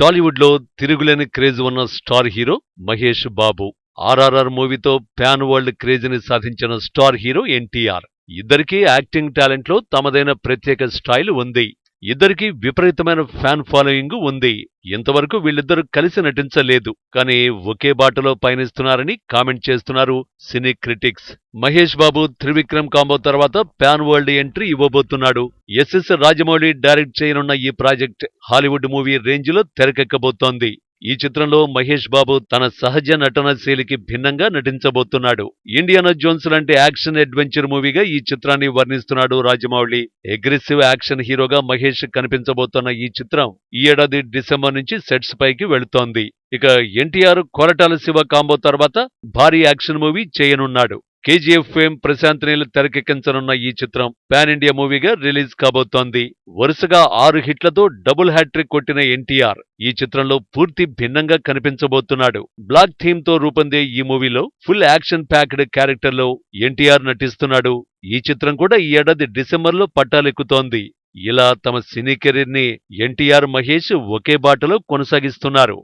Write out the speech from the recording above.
టాలీవుడ్లో తిరుగులేని క్రేజ్ ఉన్న star hero Mahesh Babu. RRR మూవీతో ప్యాన్ వరల్డ్ క్రేజ్ని సాధించిన స్టార్ హీరో ఎన్టీఆర్. ఇద్దరికీ యాక్టింగ్ టాలెంట్లో తమదైన ప్రత్యేక స్టైల్ ఉంది. ఇద్దరికీ విపరీతమైన ఫ్యాన్ ఫాలోయింగ్ ఉంది. ఇంతవరకు వీళ్ళిద్దరూ కలిసి నటించలేదు. కానీ ఒకే బాటలో పయనిస్తున్నారని కామెంట్ చేస్తున్నారు cine critics. Mahesh Babu Trivikram combo తర్వాత ప్యాన్ వరల్డ్ ఎంట్రీ ఇవ్వబోతున్నాడు. ఎస్ఎస్ రాజమౌళి డైరెక్ట్ చేయనున్న ఈ ప్రాజెక్ట్ హాలీవుడ్ మూవీ రేంజ్లో తెరకెక్కబోతోంది. ఈ చిత్రంలో మహేష్ బాబు తన సహజ నటన శైలికి భిన్నంగా నటించబోతున్నాడు. ఇండియానా జోన్స్ లాంటి యాక్షన్ అడ్వెంచర్ మూవీగా ఈ చిత్రాన్ని వర్ణిస్తున్నాడు రాజమౌళి. అగ్రెసివ్ యాక్షన్ హీరోగా మహేష్ కనిపించబోతున్న ఈ చిత్రం ఈ ఏడాది డిసెంబర్ నుంచి సెట్స్ పైకి వెళుతోంది. ఇక ఎన్టీఆర్ కొరటాల శివ కాంబో తర్వాత భారీ యాక్షన్ మూవీ చేయనున్నాడు. కేజీఎఫ్ ఫేమ్ ప్రశాంత్ నీల్ తెరకెక్కించనున్న ఈ చిత్రం పాన్ ఇండియా మూవీగా రిలీజ్ కాబోతోంది. వరుసగా ఆరు హిట్లతో డబుల్ హ్యాట్రిక్ కొట్టిన ఎన్టీఆర్ ఈ చిత్రంలో పూర్తి భిన్నంగా కనిపించబోతున్నాడు. బ్లాక్ థీమ్తో రూపొందే ఈ మూవీలో ఫుల్ యాక్షన్ ప్యాక్డ్ క్యారెక్టర్లో ఎన్టీఆర్ నటిస్తున్నాడు. ఈ చిత్రం కూడా ఈ ఏడాది డిసెంబర్లో పట్టాలెక్కుతోంది. ఇలా తమ సినీ కెరీర్ని ఎన్టీఆర్ మహేష్ ఒకే బాటలో కొనసాగిస్తున్నారు.